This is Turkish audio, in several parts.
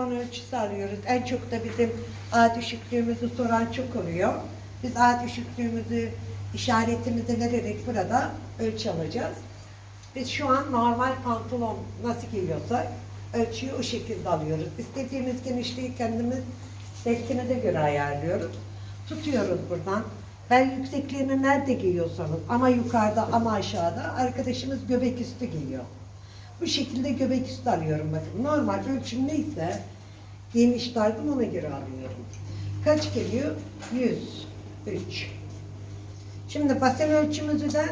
Son ölçüsü alıyoruz. En çok da bizim ağ düşüklüğümüzü soran çok oluyor. Biz ağ düşüklüğümüzü işaretimizi vererek burada ölçü alacağız. Biz şu an normal pantolon nasıl giyiyorsak ölçüyü o şekilde alıyoruz. İstediğimiz genişliği kendimiz zevkine de göre ayarlıyoruz. Tutuyoruz buradan. Bel yüksekliğini nerede giyiyorsanız ama yukarıda ama aşağıda arkadaşımız göbek üstü giyiyor. Bu şekilde göbek üstü alıyorum bakın. Normal ölçüm neyse geniş dardım ona göre alıyorum. Kaç geliyor? 103. Şimdi basen ölçümüzü de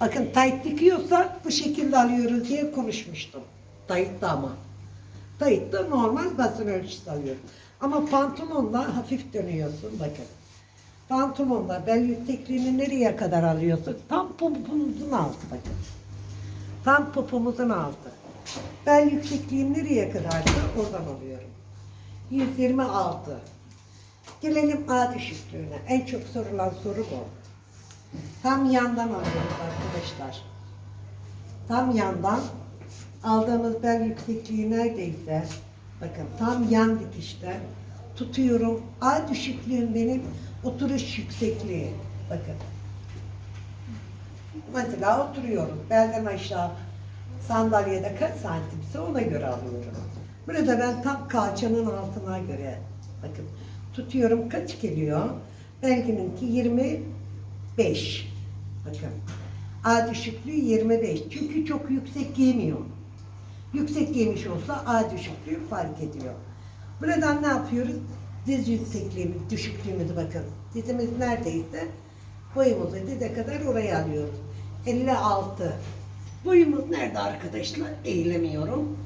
bakın tight dikiyorsak bu şekilde alıyoruz diye konuşmuştum. Tight'ta ama. Tight'ta normal basın ölçüsü alıyorum. Ama pantolonla hafif dönüyorsun bakın. Pantolonla bel yüksekliğini nereye kadar alıyorsun? Tam pompomuzun altı bakın. Tam popomuzun altı. Bel yüksekliğim nereye kadarsa oradan alıyorum. 126. Gelelim A düşüklüğüne. En çok sorulan soru bu. Tam yandan alıyoruz arkadaşlar. Tam yandan aldığımız bel yüksekliği neredeyse bakın tam yan dikişte tutuyorum. A düşüklüğüm benim oturuş yüksekliği. Bakın. Mesela oturuyorum. Belden aşağı sandalyede kaç santimse ona göre alıyorum. Burada ben tam kalçanın altına göre bakın tutuyorum kaç geliyor? Belkiminki 25. Bakın. A düşüklüğü 25. Çünkü çok yüksek giymiyor. Yüksek giymiş olsa A düşüklüğü fark ediyor. Buradan ne yapıyoruz? Diz yüksekliğimiz, düşüklüğümüzü bakın. Dizimiz neredeyse boyumuzu dize kadar oraya alıyoruz. 56. Boyumuz nerede arkadaşlar? Eğilemiyorum.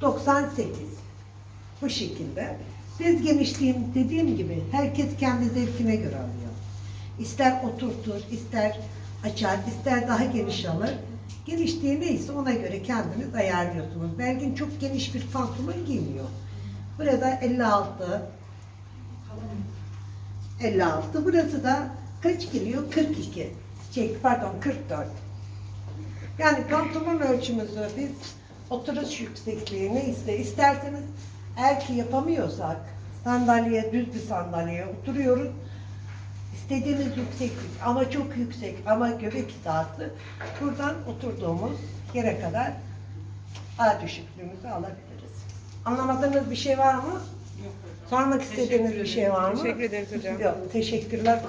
98. Bu şekilde. Diz genişliğim dediğim gibi herkes kendi zevkine göre alıyor. İster oturtur, ister açar, ister daha geniş alır. Genişliği neyse ona göre kendiniz ayarlıyorsunuz. Belgin çok geniş bir pantolon giymiyor. Burada 56, 56. Burası da kaç geliyor? 42. Şey, pardon 44. Yani pantolon ölçümüzü biz oturuş yüksekliği neyse isterseniz eğer ki yapamıyorsak sandalyeye düz bir sandalyeye oturuyoruz. İstediğimiz yükseklik ama çok yüksek ama göbek hizası buradan oturduğumuz yere kadar A düşüklüğümüzü alabiliriz. Anlamadığınız bir şey var mı? Sormak istediğiniz bir şey var mı? Teşekkür ederiz hocam. Yok, teşekkürler.